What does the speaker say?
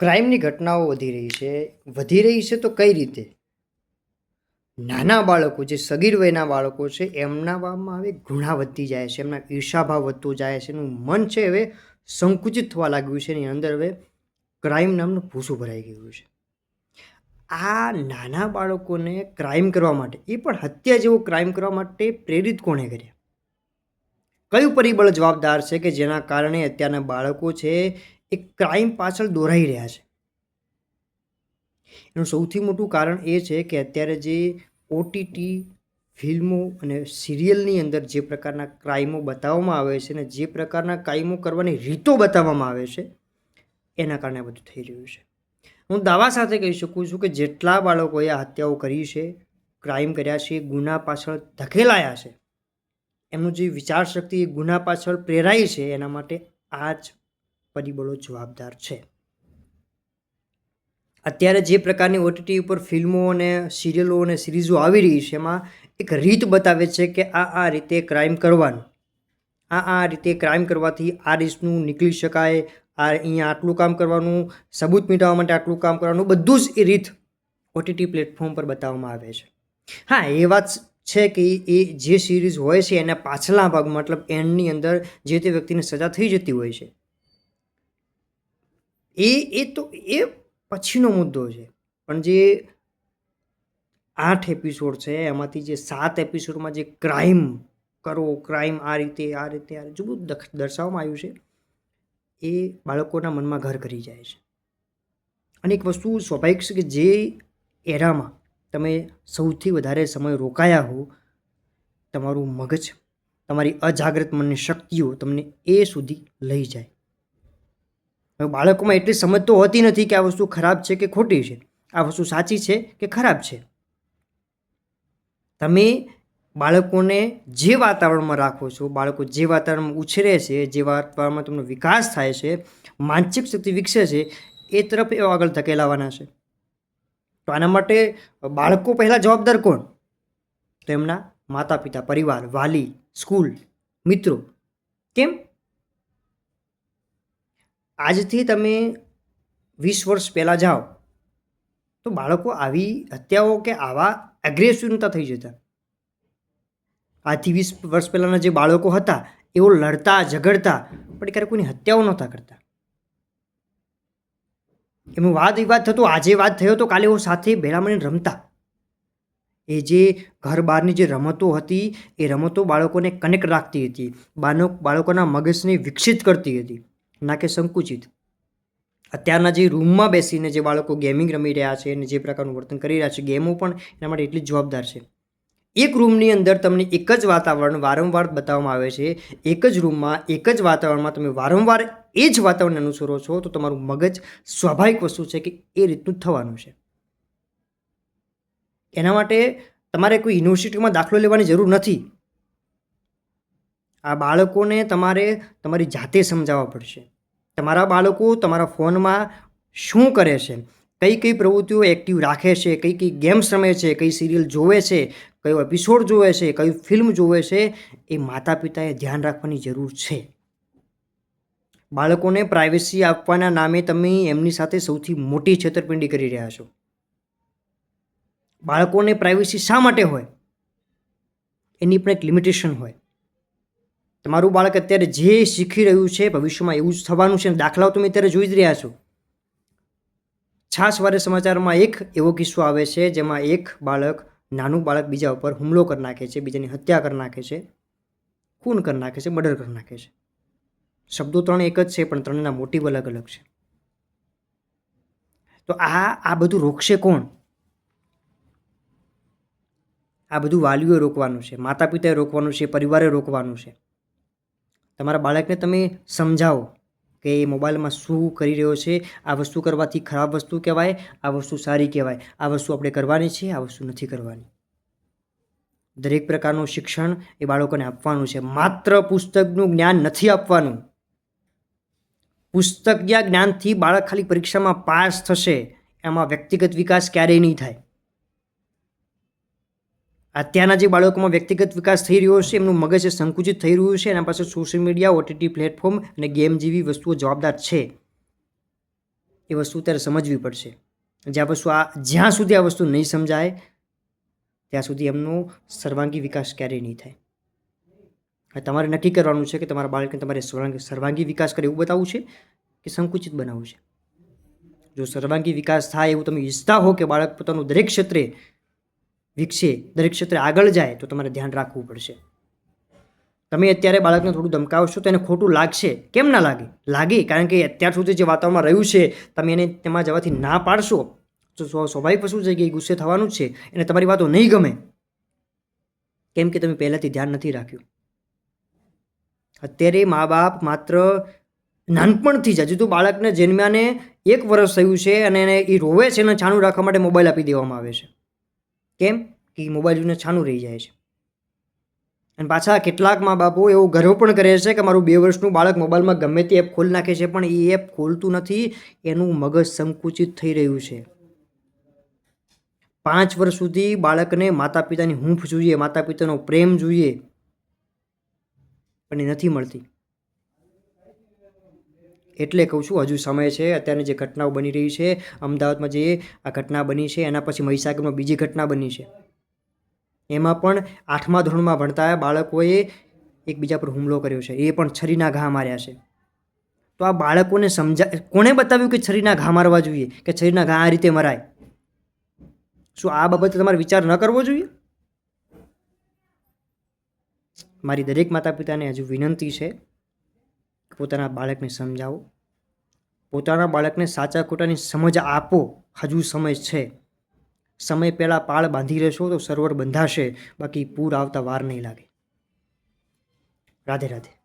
ક્રાઇમની ઘટનાઓ વધી રહી છે. વધી રહી છે તો કઈ રીતે? નાના બાળકો જે સગીર વયના બાળકો છે એમનામાં હવે ઘૃણા વધતી જાય છે, એમના ઈર્ષાભાવ વધતો જાય છે. એનું મન છે હવે સંકુચિત થવા લાગ્યું છે એની અંદર હવે ક્રાઇમ નામનું ભૂસું ભરાઈ ગયું છે. આ નાના બાળકોને ક્રાઇમ કરવા માટે, એ પણ હત્યા જેવો ક્રાઇમ કરવા માટે પ્રેરિત કોણે કર્યા? કયું પરિબળ જવાબદાર છે કે જેના કારણે અત્યારના બાળકો છે એ ક્રાઇમ પાછળ દોરાઈ રહ્યા છે. એનું સૌથી મોટું કારણ એ છે કે અત્યારે જે ઓટીટી ફિલ્મો અને સિરિયલની અંદર જે પ્રકારના ક્રાઇમો બતાવવામાં આવે છે અને જે પ્રકારના ક્રાઇમો કરવાની રીતો બતાવવામાં આવે છે, એના કારણે બધું થઈ રહ્યું છે. હું દાવા સાથે કહી શકું છું કે જેટલા બાળકોએ હત્યાઓ કરી છે ક્રાઇમ કર્યા છે, ગુના પાછળ ધકેલાયા છે, એમનું જે વિચાર શક્તિ એ ગુના પાછળ પ્રેરાય છે, એના માટે આ જ પરિબળો જવાબદાર છે. અત્યારે જે પ્રકારની ઓટીટી ઉપર ફિલ્મો અને સિરિયલો અને સિરીઝો આવી રહી છે, એમાં એક રીત બતાવે છે કે આ આ રીતે ક્રાઇમ કરવાનું. આ આ રીતે ક્રાઇમ કરવાથી આ રીતનું નીકળી શકાય, આ અહીંયા આટલું કામ કરવાનું, સબૂત મીટાવવા માટે આટલું કામ કરવાનું, બધું જ એ રીત ઓટીટી પ્લેટફોર્મ પર બતાવવામાં આવે છે. હા, એ વાત છે કે એ જે સિરીઝ હોય છે, એના પાછલા ભાગમાં, મતલબ એન્ડની અંદર જે તે વ્યક્તિને સજા થઈ જતી હોય છે એ એ તો, એ પછીનો મુદ્દો છે. પણ જે આઠ એપિસોડ છે, એમાંથી જે સાત એપિસોડમાં જે ક્રાઇમ કરો ક્રાઇમ આ રીતે આ રીતે આ રીતે બધું દખ- દર્શાવવામાં આવ્યું છે, એ બાળકોના મનમાં ઘર કરી જાય છે. અને એક વસ્તુ સ્વાભાવિક છે કે જે એરામાં તમે સૌથી વધારે સમય રોકાયા હો, તમારું મગજ, તમારી અજાગ્રત મનની શક્તિઓ તમને એ સુધી લઈ જાય. બાળકોમાં એટલી સમજ તો હોતી નથી કે આ વસ્તુ ખરાબ છે કે ખોટી છે. આ વસ્તુ સાચી છે કે ખરાબ છે? તમે બાળકોને જે વાતાવરણમાં રાખો છો, બાળકો જે વાતાવરણમાં ઉછરે છે, જે વાતાવરણમાં તેમનો વિકાસ થાય છે, માનસિક શક્તિ વિકસે છે, એ તરફ એ આગળ ધકેલાવાના છે. તો આના માટે બાળકો પહેલાં જવાબદાર કોણ? તો એમના માતા પિતા પરિવાર, વાલી, સ્કૂલ, મિત્રો. કેમ? આજથી તમે વીસ વર્ષ પહેલાં જાઓ, તો બાળકો આવી હત્યાઓ કે આવા એગ્રેસિવ થઈ જતા. આજથી વીસ વર્ષ પહેલાંના જે બાળકો હતા, એઓ લડતા, ઝઘડતા, પણ ક્યારેક કોઈની હત્યાઓ નહોતા કરતા. એમાં વાદ વિવાદ થતો, આજે વાત થયો તો કાલે એઓ સાથે ભેળા મળીને રમતા. એ જે ઘર બહારની જે રમતો હતી, એ રમતો બાળકોને કનેક્ટ રાખતી હતી. બાળકોના મગજને વિકસિત કરતી હતી. ના કે સંકુચિત. અત્યારના જે રૂમમાં બેસીને જે બાળકો ગેમિંગ રમી રહ્યા છે અને જે પ્રકારનું વર્તન કરી રહ્યા છે, ગેમો પણ એના માટે એટલી જવાબદાર છે. એક રૂમની અંદર તમને એક જ વાતાવરણ વારંવાર બતાવવામાં આવે છે. એક જ રૂમમાં એક જ વાતાવરણમાં તમે વારંવાર એ જ વાતાવરણ અનુસરો છો, તો તમારું મગજ સ્વાભાવિક વસ્તુ છે કે એ રીતનું થવાનું છે. એના માટે તમારે કોઈ યુનિવર્સિટીમાં દાખલો લેવાની જરૂર નથી. આ બાળકોને તમારે તમારી જાતે સમજાવવા પડશે. તમારા બાળકો તમારા ફોનમાં શું કરે છે? કઈ કઈ પ્રવૃત્તિઓ એક્ટિવ રાખે છે? કઈ કઈ ગેમ્સ રમે છે? કઈ સિરિયલ જોવે છે? કયો એપિસોડ જોવે છે? કઈ ફિલ્મ જોવે છે? એ માતા પિતાએ ધ્યાન રાખવાની જરૂર છે. બાળકોને પ્રાઇવેસી આપવાના નામે તમે એમની સાથે સૌથી મોટી છેતરપિંડી કરી રહ્યા છો. બાળકોને પ્રાઇવેસી શા માટે હોય? એની પણ એક લિમિટેશન હોય. તમારું બાળક અત્યારે જે શીખી રહ્યું છે ભવિષ્યમાં એવું જ થવાનું છે દાખલાઓ તમે અત્યારે જોઈ જ રહ્યા છો. છાસવારે સમાચારમાં એક એવો કિસ્સો આવે છે જેમાં એક બાળક, નાનું બાળક બીજા ઉપર હુમલો કરી નાખે છે, બીજાની હત્યા કરી નાખે છે, ખૂન કરી નાખે છે, મર્ડર કરી નાખે છે. શબ્દો ત્રણ એક જ છે, પણ ત્રણના મોટિવ અલગ અલગ છે. તો આ આ બધું રોકશે કોણ? આ બધું વાલીઓએ રોકવાનું છે માતા પિતાએ રોકવાનું છે, પરિવારે રોકવાનું છે. તમારા બાળકને તમે સમજાવો કે એ મોબાઈલમાં શું કરી રહ્યો છે, આ વસ્તુ કરવાથી ખરાબ વસ્તુ કહેવાય, આ વસ્તુ સારી કહેવાય, આ વસ્તુ આપણે કરવાની છે, આ વસ્તુ નથી કરવાની. દરેક પ્રકારનું શિક્ષણ એ બાળકોને આપવાનું છે. માત્ર પુસ્તકનું જ્ઞાન નથી આપવાનું. પુસ્તકીય જ્ઞાનથી બાળક ખાલી પરીક્ષામાં પાસ થશે, એમાં વ્યક્તિગત વિકાસ ક્યારેય નહીં થાય. અત્યારના જે બાળકોમાં વ્યક્તિગત વિકાસ થઈ રહ્યો છે, એમનું મગજ સંકુચિત થઈ રહ્યું છે, એના પાસે સોશિયલ મીડિયા ઓટીટી પ્લેટફોર્મ અને ગેમ જેવી વસ્તુઓ જવાબદાર છે. એ વસ્તુ ત્યારે સમજવી પડશે. જ્યાં વસ્તુ આ, જ્યાં સુધી આ વસ્તુ નહીં સમજાય, ત્યાં સુધી એમનો સર્વાંગી વિકાસ ક્યારેય નહીં થાય. તમારે નક્કી કરવાનું છે કે તમારા બાળકને તમારે સર્વાંગી વિકાસ કરે એવું બતાવવું છે કે સંકુચિત બનાવવું છે? જો સર્વાંગી વિકાસ થાય એવું તમે ઈચ્છતા હો કે બાળક પોતાનું દરેક ક્ષેત્રે વિકસે, દરેક ક્ષેત્રે આગળ જાય તો તમારે ધ્યાન રાખવું પડશે. તમે અત્યારે બાળકને થોડું ધમકાવશો તો એને ખોટું લાગશે. કેમ ના લાગે? લાગે, કારણ કે અત્યાર સુધી જે વાતાવરણમાં રહ્યું છે, તમે એને તેમાં જવાથી ના પાડશો, તો સ્વ- સ્વાભાવિક વસ્તુ છે કે ગુસ્સે થવાનું જ છે, એને તમારી વાતો નહીં ગમે. કેમ કે તમે પહેલાંથી ધ્યાન નથી રાખ્યું. અત્યારે મા બાપ માત્ર નાનપણથી જ, હજુ તો બાળકને જન્મ્યાને એક વર્ષ થયું છે અને એને એ રોવે છે એને છાણું રાખવા માટે મોબાઈલ આપી દેવામાં આવે છે. કેમ? કે મોબાઈલ જોઈને છાનું રહી જાય છે. અને પાછા કેટલાક મા બાપો એવો ગર્વ પણ કરે છે કે મારું બે વર્ષનું બાળક મોબાઈલમાં ગમે તે એપ ખોલી નાખે છે, પણ એ એપ ખોલતું નથી, એનું મગજ સંકુચિત થઈ રહ્યું છે. પાંચ વર્ષ સુધી બાળકને માતા પિતાની હૂંફ જોઈએ માતા પિતાનો પ્રેમ જોઈએ, પણ એ નથી મળતી. એટલે કહું છું, હજુ સમય છે, અત્યારની જે ઘટનાઓ બની રહી છે, અમદાવાદમાં જે આ ઘટના બની છે, એના પછી મહીસાગરમાં બીજી ઘટના બની છે. એમાં પણ આઠમા ધોરણમાં ભણતા બાળકોએ એકબીજા પર હુમલો કર્યો છે. એ પણ છરીના ઘા માર્યા છે. તો આ બાળકોને સમજા, કોણે બતાવ્યું કે છરીના ઘા મારવા જોઈએ? કે છરીના ઘા આ રીતે મરાય? શું આ બાબતે તમારે વિચાર ન કરવો જોઈએ? મારી દરેક માતા પિતાને હજુ વિનંતી છે પોતાના બાળકને સમજાવો. પોતાના બાળકને સાચા ખોટાની સમજ આપો. હજુ સમય છે. સમય પહેલાં પાળ બાંધી રહેશો તો સરોવર બંધાશે. બાકી પૂર આવતા વાર નહીં લાગે. રાધે રાધે.